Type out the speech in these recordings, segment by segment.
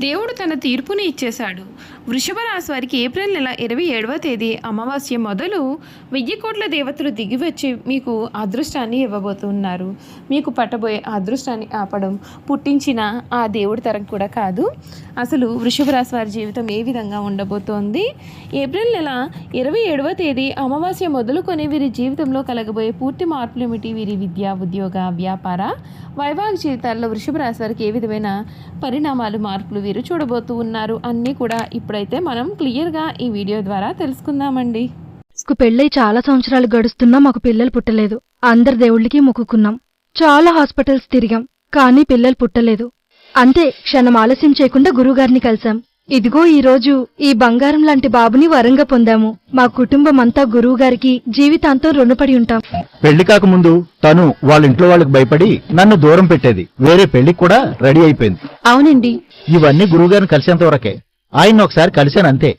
దేవుడు తన తీర్పుని ఇచ్చేశాడు. వృషభ రాశి వారికి ఏప్రిల్ నెల ఇరవై ఏడవ తేదీ అమావాస్య మొదలు వెయ్యి కోట్ల దేవతలు దిగివచ్చి మీకు అదృష్టాన్ని ఇవ్వబోతున్నారు. మీకు పట్టబోయే అదృష్టాన్ని ఆపడం పుట్టించిన ఆ దేవుడి తరం కూడా కాదు. అసలు వృషభ రాశి వారి జీవితం ఏ విధంగా ఉండబోతోంది? ఏప్రిల్ నెల ఇరవై ఏడవ తేదీ అమావాస్య మొదలుకొని వీరి జీవితంలో కలగబోయే పూర్తి మార్పులు ఏమిటి? వీరి విద్య ఉద్యోగ వ్యాపార వైవాహిక జీవితాల్లో వృషభ రాశి వారికి ఏ విధమైన పరిణామాలు మార్పులు వీరు చూడబోతూ ఉన్నారు. అన్నీ కూడా ఇప్పుడైతే మనం క్లియర్గా ఈ వీడియో ద్వారా తెలుసుకుందామండి. పెళ్ళై చాలా సంవత్సరాలు గడుస్తున్నా మాకు పిల్లలు పుట్టలేదు. అందరి దేవుళ్ళకి మొక్కుకున్నాం. చాలా హాస్పిటల్స్ తిరిగాం కానీ పిల్లలు పుట్టలేదు. అంతే క్షణం ఆలస్యం చేయకుండా గురువుగారిని కలిశాం. ఇదిగో ఈ రోజు ఈ బంగారం లాంటి బాబుని వరంగా పొందాము. మా కుటుంబం అంతా గురువుగారికి జీవితాంతం రుణపడి ఉంటాం. పెళ్ళి కాకముందు తను వాళ్ళ ఇంట్లో వాళ్ళకి భయపడి నన్ను దూరం పెట్టేది. వేరే పెళ్ళికి కూడా రెడీ అయిపోయింది. అవునండి. ఇవన్నీ గురువుగారిని కలిసేంత వరకే ఆయన ఒకసారి కలిశాను అంతే.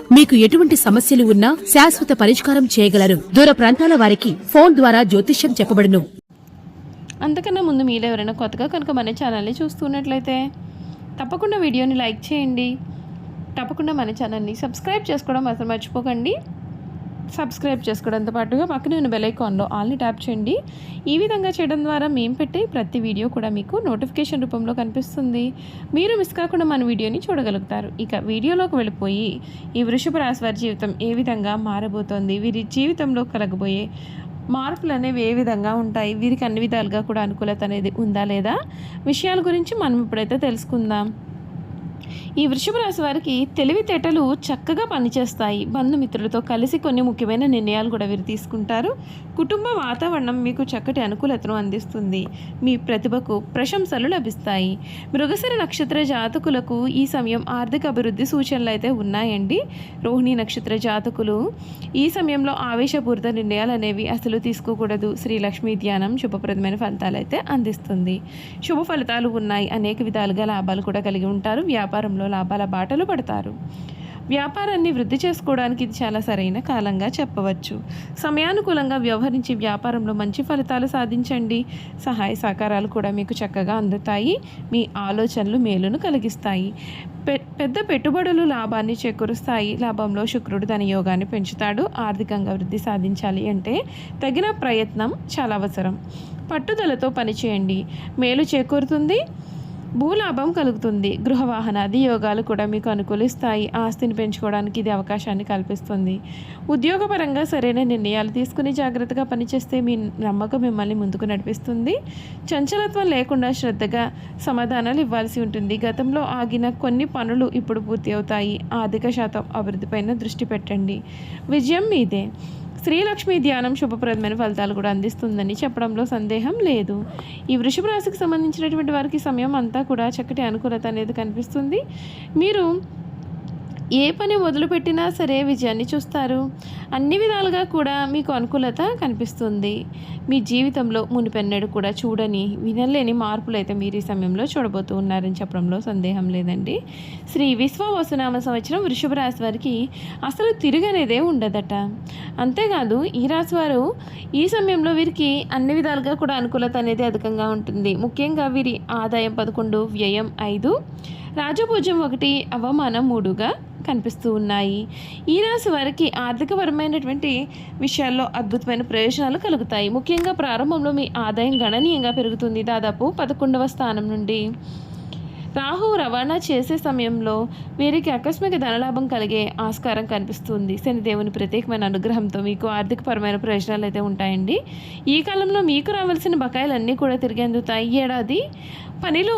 మీకు ఎటువంటి సమస్యలు ఉన్నా శాశ్వత పరిష్కారం చేయగలరు. దూర ప్రాంతాల వారికి ఫోన్ ద్వారా జ్యోతిష్యం చెప్పబడును. అంతకన్నా ముందు మీరు ఎవరైనా కొత్తగా కనుక మన ఛానల్ని చూస్తున్నట్లయితే తప్పకుండా వీడియోని లైక్ చేయండి. తప్పకుండా మన ఛానల్ని సబ్స్క్రైబ్ చేసుకోవడం అసలు మర్చిపోకండి. సబ్స్క్రైబ్ చేసుకోవడంతో పాటుగా పక్కనే ఉన్న బెలైకాన్లో ఆల్ని ట్యాప్ చేయండి. ఈ విధంగా చేయడం ద్వారా మేము పెట్టే ప్రతి వీడియో కూడా మీకు నోటిఫికేషన్ రూపంలో కనిపిస్తుంది. మీరు మిస్ కాకుండా మన వీడియోని చూడగలుగుతారు. ఇక వీడియోలోకి వెళ్ళిపోయి ఈ వృషభ రాశి వారి జీవితం ఏ విధంగా మారబోతోంది? వీరి జీవితంలో కలగబోయే మార్పులు అనేవి ఏ విధంగా ఉంటాయి? వీరికి అన్ని విధాలుగా కూడా అనుకూలత అనేది ఉందా లేదా? విషయాల గురించి మనం ఇప్పుడైతే తెలుసుకుందాం. ఈ వృషభ రాశి వారికి తెలివితేటలు చక్కగా పనిచేస్తాయి. బంధుమిత్రులతో కలిసి కొన్ని ముఖ్యమైన నిర్ణయాలు కూడా వీరు తీసుకుంటారు. కుటుంబ వాతావరణం మీకు చక్కటి అనుకూలతను అందిస్తుంది. మీ ప్రతిభకు ప్రశంసలు లభిస్తాయి. మృగశిర నక్షత్ర జాతకులకు ఈ సమయం ఆర్థిక అభివృద్ధి సూచనలు అయితే ఉన్నాయండి. రోహిణి నక్షత్ర జాతకులు ఈ సమయంలో ఆవేశపూరిత నిర్ణయాలు అనేవి అసలు తీసుకోకూడదు. శ్రీ లక్ష్మీ ధ్యానం శుభప్రదమైన ఫలితాలు అయితే అందిస్తుంది. శుభ ఫలితాలు ఉన్నాయి. అనేక విధాలుగా లాభాలు కూడా కలిగి ఉంటారు. వ్యాపారంలో లాభాల బాటలు పడతారు. వ్యాపారాన్ని వృద్ధి చేసుకోవడానికి ఇది చాలా సరైన కాలంగా చెప్పవచ్చు. సమయానుకూలంగా వ్యవహరించి వ్యాపారంలో మంచి ఫలితాలు సాధించండి. సహాయ సహకారాలు కూడా మీకు చక్కగా అందుతాయి. మీ ఆలోచనలు మేలును కలిగిస్తాయి. పె పెద్ద పెట్టుబడులు లాభాన్ని చేకూరుస్తాయి. లాభంలో శుక్రుడు తన యోగాన్ని పెంచుతాడు. ఆర్థికంగా వృద్ధి సాధించాలి అంటే తగిన ప్రయత్నం చాలా అవసరం. పట్టుదలతో పనిచేయండి. మేలు చేకూరుతుంది. భూలాభం కలుగుతుంది. గృహవాహనాది యోగాలు కూడా మీకు అనుకూలిస్తాయి. ఆస్తిని పెంచుకోవడానికి ఇది అవకాశాన్ని కల్పిస్తుంది. ఉద్యోగపరంగా సరైన నిర్ణయాలు తీసుకుని జాగ్రత్తగా పనిచేస్తే మీ నమ్మకం మిమ్మల్ని ముందుకు నడిపిస్తుంది. చంచలత్వం లేకుండా శ్రద్ధగా సమాధానాలు ఇవ్వాల్సి ఉంటుంది. గతంలో ఆగిన కొన్ని పనులు ఇప్పుడు పూర్తి అవుతాయి. ఆర్థిక శాతం అభివృద్ధిపైన దృష్టి పెట్టండి. విజయం మీదే. శ్రీలక్ష్మి ధ్యానం శుభప్రదమైన ఫలితాలు కూడా అందిస్తుందని చెప్పడంలో సందేహం లేదు. ఈ వృషభ రాశికి సంబంధించినటువంటి వారికి సమయం అంతా కూడా చక్కటి అనుకూలత అనేది కనిపిస్తుంది. మీరు ఏ పని మొదలుపెట్టినా సరే విజయాన్ని చూస్తారు. అన్ని విధాలుగా కూడా మీకు అనుకూలత కనిపిస్తుంది. మీ జీవితంలో మునిపెన్నడు కూడా చూడని వినలేని మార్పులు అయితే మీరు ఈ సమయంలో చూడబోతూ ఉన్నారని చెప్పడంలో సందేహం లేదండి. శ్రీ విశ్వవసునామ సంవత్సరం వృషభ రాశి వారికి అసలు తిరుగనేదే ఉండదట. అంతేకాదు ఈ రాశి వారు ఈ సమయంలో వీరికి అన్ని విధాలుగా కూడా అనుకూలత అనేది అధికంగా ఉంటుంది. ముఖ్యంగా వీరి ఆదాయం పదకొండు వ్యయం ఐదు. రాజభోజం ఒకటి అవమానం మూడుగా కనిపిస్తూ ఉన్నాయి. ఈ రాశి వారికి ఆర్థికపరమైనటువంటి విషయాల్లో అద్భుతమైన ప్రయోజనాలు కలుగుతాయి. ముఖ్యంగా ప్రారంభంలో మీ ఆదాయం గణనీయంగా పెరుగుతుంది. దాదాపు పదకొండవ స్థానం నుండి రాహు రవాణా చేసే సమయంలో వీరికి ఆకస్మిక ధనలాభం కలిగే ఆస్కారం కనిపిస్తుంది. శనిదేవుని ప్రత్యేకమైన అనుగ్రహంతో మీకు ఆర్థికపరమైన ప్రయోజనాలు అయితే ఉంటాయండి. ఈ కాలంలో మీకు రావాల్సిన బకాయిలన్నీ కూడా తిరిగి అందుతాయి. ఏడాది పనిలో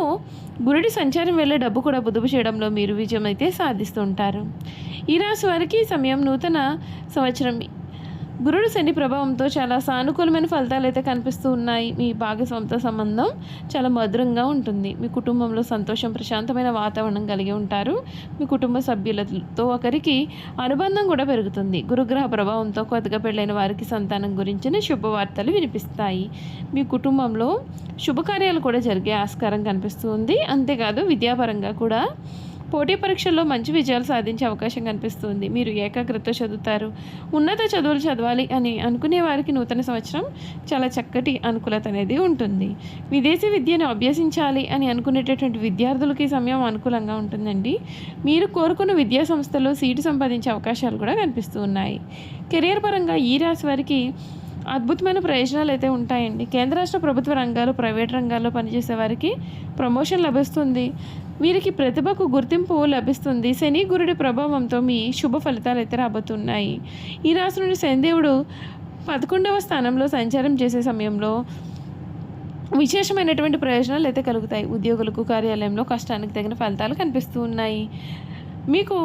గురుడి సంచారం వెళ్ళే డబ్బు కూడా పొదుపు చేయడంలో మీరు విజయం అయితే సాధిస్తూ ఉంటారు. ఈ రాశి వారికి సమయం నూతన సంవత్సరం గురుడు శని ప్రభావంతో చాలా సానుకూలమైన ఫలితాలు అయితే కనిపిస్తూ ఉన్నాయి. మీ భాగస్వామితో సంబంధం చాలా మధురంగా ఉంటుంది. మీ కుటుంబంలో సంతోషం ప్రశాంతమైన వాతావరణం కలిగి ఉంటారు. మీ కుటుంబ సభ్యులతో ఒకరికి అనుబంధం కూడా పెరుగుతుంది. గురుగ్రహ ప్రభావంతో కొత్తగా పెళ్ళైన వారికి సంతానం గురించిన శుభవార్తలు వినిపిస్తాయి. మీ కుటుంబంలో శుభకార్యాలు కూడా జరిగే ఆస్కారం కనిపిస్తుంది అంతేకాదు విద్యాపరంగా కూడా పోటీ పరీక్షల్లో మంచి విజయాలు సాధించే అవకాశం కనిపిస్తుంది. మీరు ఏకాగ్రత చదువుతారు. ఉన్నత చదువులు చదవాలి అని అనుకునే వారికి నూతన సంవత్సరం చాలా చక్కటి అనుకూలత అనేది ఉంటుంది. విదేశీ విద్యను అభ్యసించాలి అని అనుకునేటటువంటి విద్యార్థులకి సమయం అనుకూలంగా ఉంటుందండి. మీరు కోరుకున్న విద్యా సంస్థలో సీటు సంపాదించే అవకాశాలు కూడా కనిపిస్తూ ఉన్నాయి. కెరియర్ పరంగా ఈ రాశి వారికి అద్భుతమైన ప్రయోజనాలు అయితే ఉంటాయండి. కేంద్ర రాష్ట్ర ప్రభుత్వ రంగాలు ప్రైవేట్ రంగాల్లో పనిచేసే వారికి ప్రమోషన్ లభిస్తుంది. వీరికి ప్రతిభకు గుర్తింపు లభిస్తుంది. శని గురుడి ప్రభావంతో మీ శుభ ఫలితాలు అయితే రాబోతున్నాయి. ఈ రాశి నుండి శనిదేవుడు పదకొండవ స్థానంలో సంచారం చేసే సమయంలో విశేషమైనటువంటి ప్రయోజనాలు అయితే కలుగుతాయి. ఉద్యోగులకు కార్యాలయంలో కష్టానికి తగిన ఫలితాలు కనిపిస్తూ ఉన్నాయి. మీకు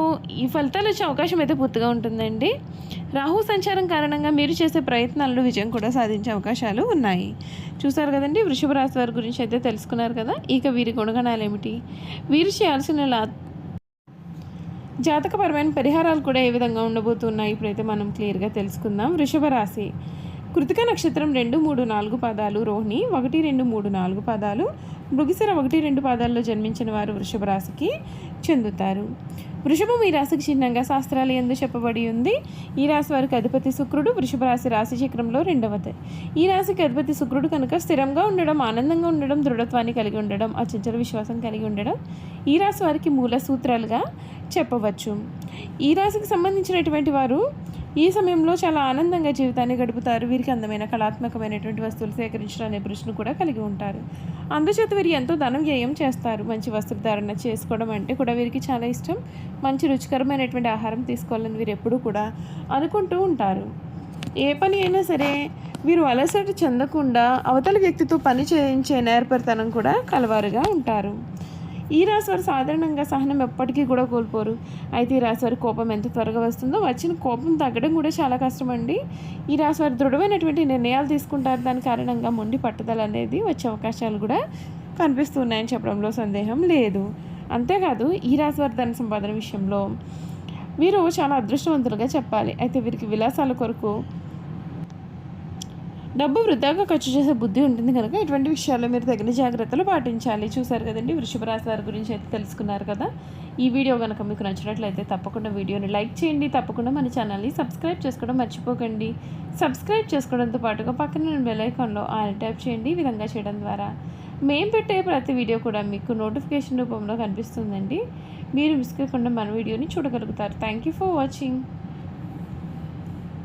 ఈ ఫలితాలు వచ్చే అవకాశం అయితే పూర్తిగా ఉంటుందండి. రాహు సంచారం కారణంగా మీరు చేసే ప్రయత్నాల్లో విజయం కూడా సాధించే అవకాశాలు ఉన్నాయి. చూసారు కదండి వృషభ రాశి వారి గురించి అయితే తెలుసుకున్నారు కదా. ఇక వీరి గుణగణాలు ఏమిటి వీరు చేయాల్సిన లా జాతకపరమైన పరిహారాలు కూడా ఏ విధంగా ఉండబోతున్నాయి? ఇప్పుడైతే మనం క్లియర్గా తెలుసుకుందాం. వృషభ రాశి కృతిక నక్షత్రం రెండు మూడు నాలుగు పాదాలు రోహిణి ఒకటి రెండు మూడు నాలుగు పాదాలు మృగిసర ఒకటి రెండు పాదాల్లో జన్మించిన వారు వృషభ రాశికి చెందుతారు. వృషభం ఈ రాశికి చిహ్నంగా శాస్త్రాలు ఎందు చెప్పబడి ఉంది. ఈ రాశి వారికి అధిపతి శుక్రుడు వృషభ రాశి రాశి చక్రంలో రెండవది. ఈ రాశికి అధిపతి శుక్రుడు కనుక స్థిరంగా ఉండడం ఆనందంగా ఉండడం దృఢత్వాన్ని కలిగి ఉండడం అచంచల విశ్వాసం కలిగి ఉండడం ఈ రాశి వారికి మూల సూత్రాలుగా చెప్పవచ్చు. ఈ రాశికి సంబంధించినటువంటి వారు ఈ సమయంలో చాలా ఆనందంగా జీవితాన్ని గడుపుతారు. వీరికి అందమైన కళాత్మకమైనటువంటి వస్తువులు సేకరించడం అనే ప్రశ్న కూడా కలిగి ఉంటారు. అందుచేత వీరు ఎంతో ధనం వ్యయం చేస్తారు. మంచి వస్త్రధారణ చేసుకోవడం అంటే కూడా వీరికి చాలా ఇష్టం. మంచి రుచికరమైనటువంటి ఆహారం తీసుకోవాలని వీరు ఎప్పుడూ కూడా అనుకుంటూ ఉంటారు. ఏ పని అయినా సరే వీరు అలసట చెందకుండా అవతలి వ్యక్తితో పని చేయించే నేర్పరితనం కూడా కలవారుగా ఉంటారు. ఈ రాశి వారు సాధారణంగా సహనం ఎప్పటికీ కూడా కోల్పోరు. అయితే ఈ రాశి వారి కోపం ఎంత త్వరగా వస్తుందో వచ్చిన కోపం తగ్గడం కూడా చాలా కష్టం అండి ఈ రాశి వారు దృఢమైనటువంటి నిర్ణయాలు తీసుకుంటారు. దాని కారణంగా మొండి పట్టుదల అనేది వచ్చే అవకాశాలు కూడా కనిపిస్తున్నాయని చెప్పడంలో సందేహం లేదు. అంతేకాదు ఈ రాశి వారి ధన సంపాదన విషయంలో వీరు చాలా అదృష్టవంతులుగా చెప్పాలి. అయితే వీరికి విలాసాల కొరకు డబ్బు వృధాగా ఖర్చు చేసే బుద్ధి ఉంటుంది కనుక ఇటువంటి విషయాల్లో మీరు తగిన జాగ్రత్తలు పాటించాలి. చూసారు కదండి వృషభ రాశి వారి గురించి అయితే తెలుసుకున్నారు కదా. ఈ వీడియో కనుక మీకు నచ్చినట్లయితే తప్పకుండా వీడియోని లైక్ చేయండి. తప్పకుండా మన ఛానల్ని సబ్స్క్రైబ్ చేసుకోవడం మర్చిపోకండి. సబ్స్క్రైబ్ చేసుకోవడంతో పాటుగా పక్కన బెల్ ఐకాన్లో ఆల్ ట్యాప్ చేయండి. ఈ విధంగా చేయడం ద్వారా మేము పెట్టే ప్రతి వీడియో కూడా మీకు నోటిఫికేషన్ రూపంలో కనిపిస్తుందండి. మీరు మిస్ కాకుండా మన వీడియోని చూడగలుగుతారు. Thank you for watching